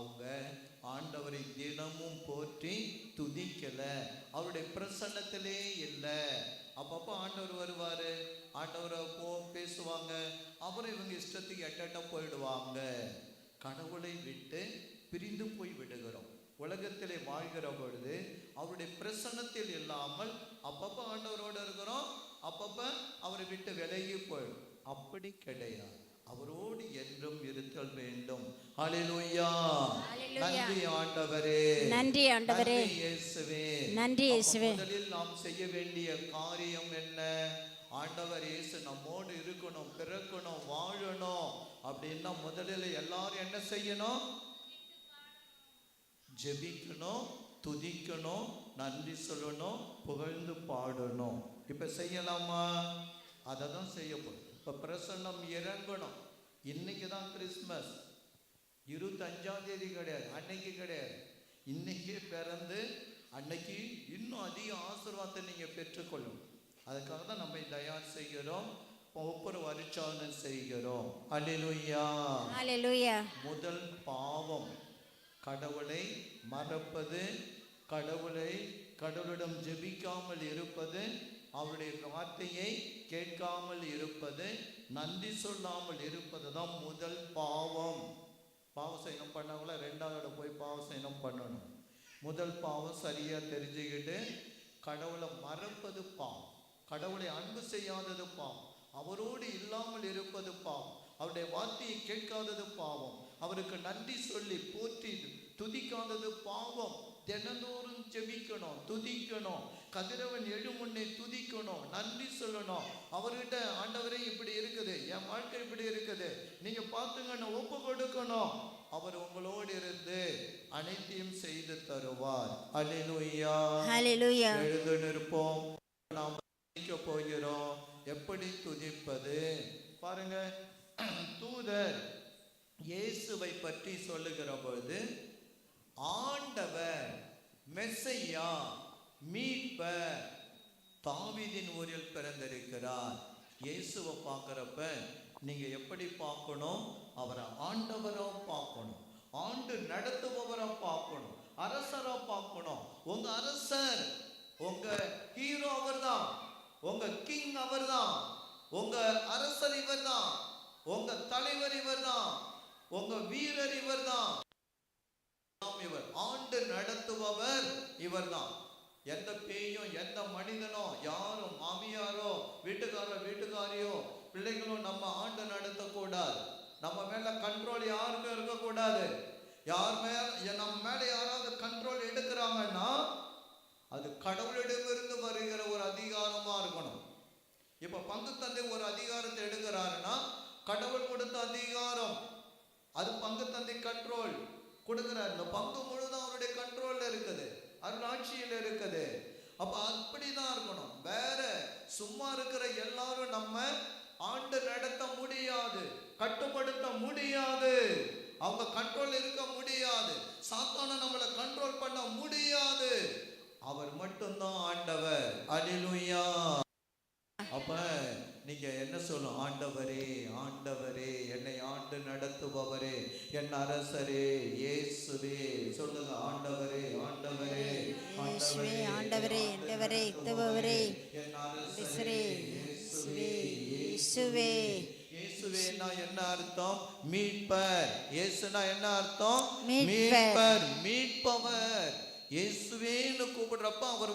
அவங்க ஆண்டவரை தினமும் போற்றி துதிக்கலை. அவருடைய பிரசன்னத்திலே இல்லை. அப்பப்போ ஆண்டவர் வருவார். ஆண்டவரை போ பேசுவாங்க. அப்புறம் இவங்க இஷ்டத்துக்கு எட்டட்ட போயிடுவாங்க. கடவுளை விட்டு பிரிந்து போய் விடுகிறோம். உலகத்திலே வாழ்கிற பொழுது அவருடைய பிரசன்னத்தில் இல்லாமல் அப்பப்போ ஆண்டவரோட இருக்கிறோம். அப்பப்போ அவரை விட்டு விலகி போயிடும். அப்படி கிடையாது. அவரோடு என்றும் இருத்தல் வேண்டும். ஹalleluya. நன்றி ஆண்டவரே. நன்றி ஆண்டவரே. நன்றி இயேசுவே. நன்றி இயேசுவே. முதலில் நாம் செய்ய வேண்டிய காரியம் என்ன? ஆண்டவர் இயேசு நம்மோடு இருக்கணும் பிறக்கணும் வாழணும் அப்படின்னா முதலில் எல்லாரும் என்ன செய்யணும்? ஜெபிக்கணும் துதிக்கணும் நன்றி சொல்லணும் புகழ்ந்து பாடணும். இப்ப செய்யலாமா? அதை தான் செய்ய போறோம் இப்ப பிரசன்னம் இறங்கணும். இன்னைக்கு தான் கிறிஸ்மஸ். இருபத்தஞ்சாம் தேதி கிடையாது. அன்னைக்கு கிடையாது. இன்னைக்கே பிறந்து அன்னைக்கு இன்னும் அதிக ஆசீர்வாதத்தை நீங்க பெற்றுக்கொள்ளும் அதுக்காக தான் நம்ம தயார் செய்கிறோம். ஒவ்வொரு வருச்சாரணம் செய்கிறோம். அல்லேலூயா ஹalleluya. முதல் பாவம். கடவுளை மறப்பது கடவுளை கடவுளிடம் ஜெபிக்காமல் இருப்பது அவருடைய வார்த்தையை கேட்காமல் இருப்பது நன்றி சொல்லாமல் இருப்பது தான் முதல் பாவம். பாவ செய்யணும் பண்ணவங்கள ரெண்டாவது போய் பாவ பண்ணணும். முதல் பாவம் சரியாக தெரிஞ்சுக்கிட்டு கடவுளை மறப்பது பாவம். கடவுளை அன்பு செய்யாதது பாவம். அவரோடு இல்லாமல் இருப்பது பாவம். அவருடைய வார்த்தையை கேட்காதது பாவம். அவருக்கு நன்றி சொல்லி போற்றி துதிக்காதது பாவம். தினந்தோறும் ஜெபிக்கணும் துதிக்கணும். கதிரவன் எழுமுன்னே துதிக்கணும் நன்றி சொல்லணும். அவர்கிட்ட ஆண்டவரே இப்படி இருக்குது என் வாழ்க்கை இப்படி இருக்குது. நீங்க பார்த்துங்கன்னு ஒப்பு கொடுக்கணும். அவர் உங்களோடு இருந்து அனைத்தையும் செய்து தருவார். ஹalleluya. எழுந்து நிற்போம் நாம் துதிக்க போகிறோம். எப்படி துதிப்பது? பாருங்க தூதர் இயேசுவை பற்றி சொல்லுகிற பொழுது ஆண்டவர் மெஸ்ஸையா மீட்பர் தாவிதின் ஊரில் பிறந்திருக்கிறார். இயேசுவை பார்க்குறப்ப நீங்கள் எப்படி பார்க்கணும்? அவரை ஆண்டவராக பார்க்கணும். ஆண்டு நடத்துபவராக பார்க்கணும். அரசராக பார்க்கணும். உங்கள் அரசர் உங்கள் ஹீரோ அவர்தான். உங்கள் கிங் அவர்தான். உங்கள் அரசர் இவர்தான். உங்கள் தலைவர் இவர்தான். உங்கள் வீரர் இவர்தான். தான் இவர் ஆண்டு நடத்துபவர் இவர்தான். எந்த பேயும் எந்த மனிதனோ யாரும் மாமியாரோ வீட்டுக்காரோ வீட்டுக்காரியோ பிள்ளைகளும் நம்ம ஆண்டு நடத்தக்கூடாது. நம்ம மேல கண்ட்ரோல் யாருக்கும் இருக்கக்கூடாது. யார் மேல நம்ம மேல யாராவது கண்ட்ரோல் எடுக்கிறாங்கன்னா அது கடவுளிடமிருந்து வருகிற ஒரு அதிகாரமா இருக்கணும். இப்ப பங்கு தந்தை ஒரு அதிகாரத்தை எடுக்கிறாருன்னா கடவுள் கொடுத்த அதிகாரம் அது பங்கு தந்தை கண்ட்ரோல் கொடுக்கிறார். இந்த பங்கு முழுதும் அவருடைய கண்ட்ரோல்ல இருக்குது. அருளாட்சியில் இருக்குது. அப்ப அப்படிதான் இருக்கணும். வேற சும்மா இருக்கிற எல்லாரும் நம்ம ஆண்டு நடத்த முடியாது கட்டுப்படுத்த முடியாது. அவங்க கண்ட்ரோல் இருக்க முடியாது. சாத்தான நம்மளை கண்ட்ரோல் பண்ண முடியாது. அவர் மட்டும்தான் ஆண்டவர். அல்லேலூயா நீங்க என்ன சொல்லும்? ஆண்டவரே ஆண்டவரே என்னை ஆண்டு நடத்துபவரே என் அரசரே இயேசுவே சொல்லுங்க ஆண்டவரே ஆண்டவரே இயேசுவே ஆண்டவரே ஆண்டவரே இத்தவரே என் அரசரே, இயேசுவே, இயேசுவே. இயேசுவே இயேசுவேனா என்ன அர்த்தம்? மீட்பர். இயேசுனா என்ன அர்த்தம். மீட்பர் மீட்பவர். இயேசுவேன்னு கூப்பிடுறப்ப அவர்